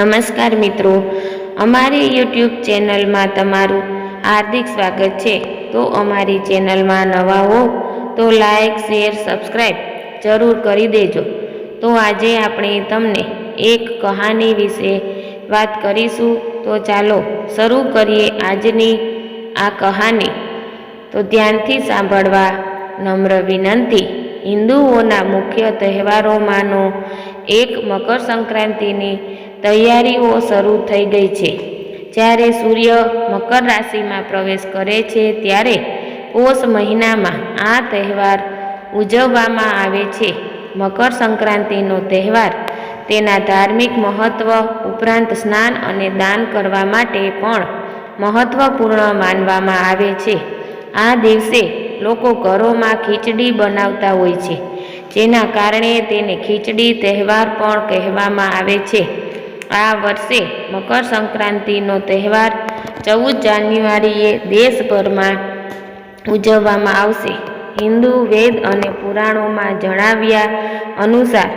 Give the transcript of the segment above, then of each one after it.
નમસ્કાર મિત્રો. અમારી યુટ્યુબ ચેનલમાં તમારું હાર્દિક સ્વાગત છે. તો અમારી ચેનલમાં નવા હો તો લાઈક, શેર સબસ્ક્રાઈબ જરૂર કરી દેજો. તો આજે આપણે તમને એક કહાની વિશે વાત કરીશું. તો ચાલો શરૂ કરીએ આજની આ કહાની. તો ધ્યાનથી સાંભળવા નમ્ર વિનંતી. હિન્દુઓના મુખ્ય તહેવારોમાંનો એક મકર સંક્રાંતિની તૈયારીઓ શરૂ થઈ ગઈ છે. જ્યારે સૂર્ય મકર રાશિમાં પ્રવેશ કરે છે, ત્યારે પોષ મહિનામાં આ તહેવાર ઉજવવામાં આવે છે. મકર સંક્રાંતિનો તહેવાર તેના ધાર્મિક મહત્ત્વ ઉપરાંત સ્નાન અને દાન કરવા માટે પણ મહત્ત્વપૂર્ણ માનવામાં આવે છે. આ દિવસે લોકો ઘરોમાં ખીચડી બનાવતા હોય છે, જેના કારણે તેને ખીચડી તહેવાર પણ કહેવામાં આવે છે. આ વર્ષે મકર સંક્રાંતિનો તહેવાર ચૌદ જાન્યુઆરીએ દેશભરમાં ઉજવવામાં આવશે. હિન્દુ, વેદ અને પુરાણોમાં જણાવ્યા અનુસાર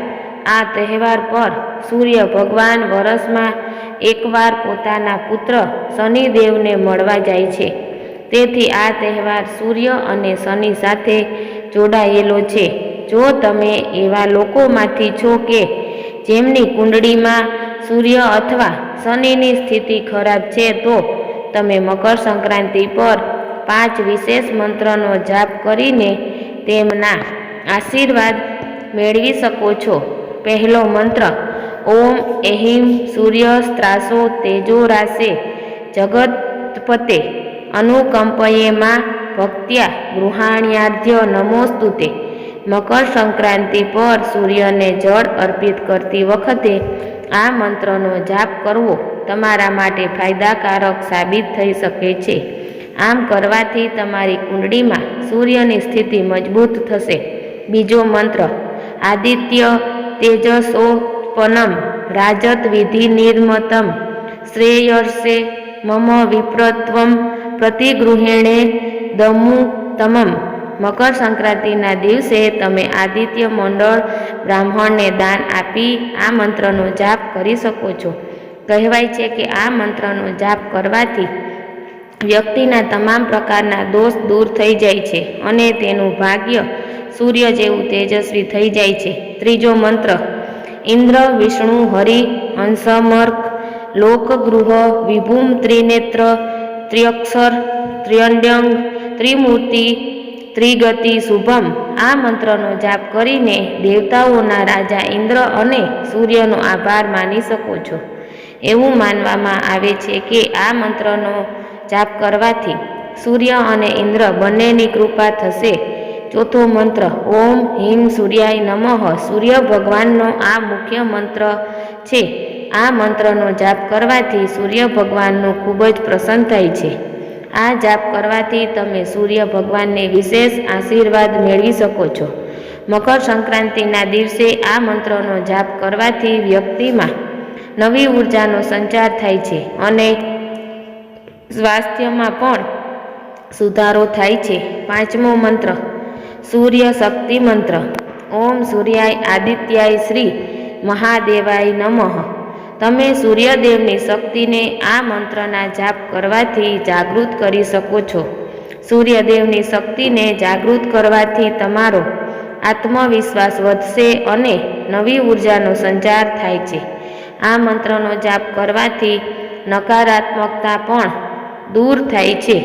આ તહેવાર પર સૂર્ય ભગવાન વરસમાં એકવાર પોતાના પુત્ર શનિદેવને મળવા જાય છે. તેથી આ તહેવાર સૂર્ય અને શનિ સાથે જોડાયેલો છે. જો તમે એવા લોકોમાંથી છો કે જેમની કુંડળીમાં સૂર્ય અથવા શનિની સ્થિતિ ખરાબ છે તો તમે મકર સંક્રાંતિ પર પાંચ વિશેષ મંત્રનો જાપ કરીને તેમના આશીર્વાદ મેળવી શકો છો. પહેલો મંત્ર, ઓમ એહિમ સૂર્ય સ્ત્રાસો તેજો રાશે જગતપતે અનુકંપયેમાં ભક્ત્યા ગૃહાણ્યાધ્ય નમોસ્તુતે. મકર સંક્રાંતિ પર સૂર્યને જળ અર્પિત કરતી વખતે આ મંત્રનો જાપ કરવો તમારા માટે ફાયદાકારક સાબિત થઈ શકે છે. આમ કરવાથી તમારી કુંડળીમાં સૂર્યની સ્થિતિ મજબૂત થશે. બીજો મંત્ર, આદિત્ય તેજસોપનમ રાજત વિધિ નિર્મતમ શ્રેયર્ષે મમ વિપ્રત્વમ પ્રતિગૃહિણે દમુ તમમ મકર સંક્રાંતિના દિવસે તમે આદિત્ય મંડળ બ્રાહ્મણને દાન આપી આ મંત્રનો જાપ કરી શકો છો. કહેવાય છે કે આ મંત્રનો જાપ કરવાથી વ્યક્તિના તમામ પ્રકારના દોષ દૂર થઈ જાય છે અને તેનું ભાગ્ય સૂર્ય જેવું તેજસ્વી થઈ જાય છે. ત્રીજો મંત્ર, ઇન્દ્ર, વિષ્ણુ, હરિ હંસમર્ક લોકગૃહ, વિભૂમ, ત્રિનેત્ર, ત્ર્યક્ષર, ત્ર્યંડ્યંગ, ત્રિમૂર્તિ ત્રિગતિ શુભમ આ મંત્રનો જાપ કરીને દેવતાઓના રાજા ઇન્દ્ર અને સૂર્યનો આભાર માની શકો છો. એવું માનવામાં આવે છે કે આ મંત્રનો જાપ કરવાથી સૂર્ય અને ઇન્દ્ર બંનેની કૃપા થશે. ચોથો મંત્ર, ઓમ હિમ સૂર્યાય નમઃ, સૂર્ય ભગવાનનો આ મુખ્ય મંત્ર છે. આ મંત્રનો જાપ કરવાથી સૂર્ય ભગવાનનું ખૂબ જ પ્રસન્ન થાય છે. આ જાપ કરવાથી તમે સૂર્ય ભગવાનને વિશેષ આશીર્વાદ મેળવી શકો છો. મકર સંક્રાંતિના દિવસે આ મંત્રનો જાપ કરવાથી વ્યક્તિમાં નવી ઉર્જાનો સંચાર થાય છે અને સ્વાસ્થ્યમાં પણ સુધારો થાય છે. પાંચમો મંત્ર, સૂર્ય શક્તિ મંત્ર. ઓમ સૂર્યાય આદિત્યાય શ્રી મહાદેવાય નમઃ. તમે સૂર્યદેવની શક્તિને આ મંત્રના જાપ કરવાથી જાગૃત કરી શકો છો. સૂર્યદેવની શક્તિને જાગૃત કરવાથી તમારો આત્મવિશ્વાસ વધશે અને નવી ઉર્જાનો સંચાર થાય છે. આ મંત્રનો જાપ કરવાથી નકારાત્મકતા પણ દૂર થાય છે.